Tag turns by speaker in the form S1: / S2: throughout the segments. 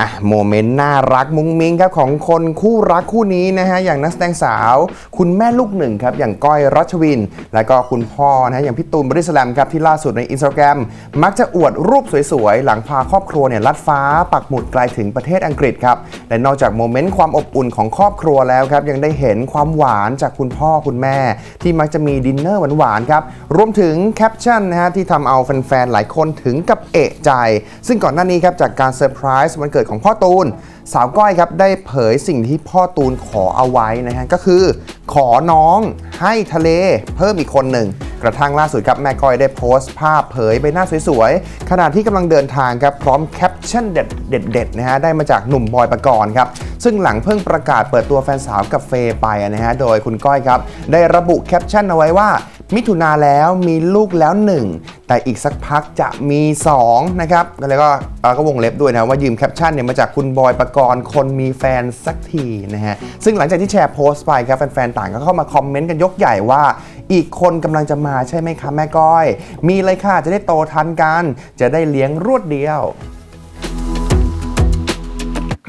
S1: อะโมเมนต์น่ารักมุ้งมิ้งครับของคนคู่รักคู่นี้นะฮะอย่างนักแสดงสาว คุณแม่ลูกหนึ่งครับอย่างก้อยรัชวิน และก็คุณพ่อนะฮะอย่างพี่ตูนบริสแลมครับที่ล่าสุดในอินสตาแกรมมักจะอวดรูปสวยๆ หลังพาครอบครัวเนี่ยลัดฟ้าปักหมุดไกลถึงประเทศอังกฤษครับและนอกจากโมเมนต์ความอบอุ่นของครอบครัวแล้วครับยังได้เห็นความหวานจากคุณพ่อคุณแม่ ที่มักจะมีดินเนอร์หวานๆครับรวมถึงแคปชั่นนะฮะที่ทำเอาแฟนๆหลายคนถึงกับเอะใจ ซึ่งก่อนหน้านี้ครับจากการเซอร์ไพรส์วันเกิดของพ่อตูน สาวก้อยครับได้เผยสิ่งที่พ่อตูนขอเอาไว้นะฮะก็คือ ขอน้องให้ทะเลเพิ่มอีกคนหนึ่ง กระทั่งล่าสุดครับแม่ก้อยได้โพสต์ภาพเผยใบหน้าสวยๆขณะที่กำลังเดินทางครับพร้อมแคปชั่นเด็ดๆนะฮะได้มาจากหนุ่มบอยปกรณ์ครับซึ่งหลังเพิ่งประกาศเปิดตัวแฟนสาวกับเฟย์ไปนะฮะโดยคุณก้อยครับได้ระบุแคปชั่นเอาไว้ว่ามิถุนาแล้วมีลูกแล้วหนึ่งแต่อีกสักพักจะมี2นะครับแล้วก็เอ่อก็วงเล็บด้วยนะว่ายืมแคปชั่นเนี่ยมาจากคุณบอยปกรณ์คนมีแฟนสักทีนะฮะซึ่งหลังจากที่แชร์โพสต์ไปครับแฟนๆต่างก็เข้ามาคอมเมนต์กันยกใหญ่ว่า อีกคนกำลังจะมาใช่ไหมคะแม่ก้อย มีเลยค่ะจะได้โตทันกัน จะได้เลี้ยงรวดเดียว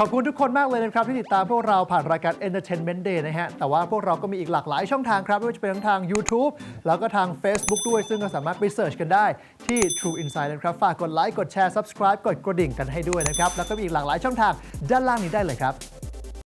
S2: ขอบคุณทุกคนมากเลยนะครับ ที่ติดตามพวกเราผ่านรายการ Entertainment Day นะฮะ แต่ว่าพวกเราก็มีอีกหลากหลายช่องทางครับ ไม่ว่าจะเป็นทั้งทาง YouTube แล้วก็ทาง Facebook ด้วย ซึ่งก็สามารถไปเสิร์ชกันได้ที่ True Insight นะครับ ฝากกดไลค์ กดแชร์ Subscribe กดกระดิ่งกันให้ด้วยนะครับ แล้วก็มีอีกหลากหลายช่องทางด้านล่างนี้ได้เลยครับ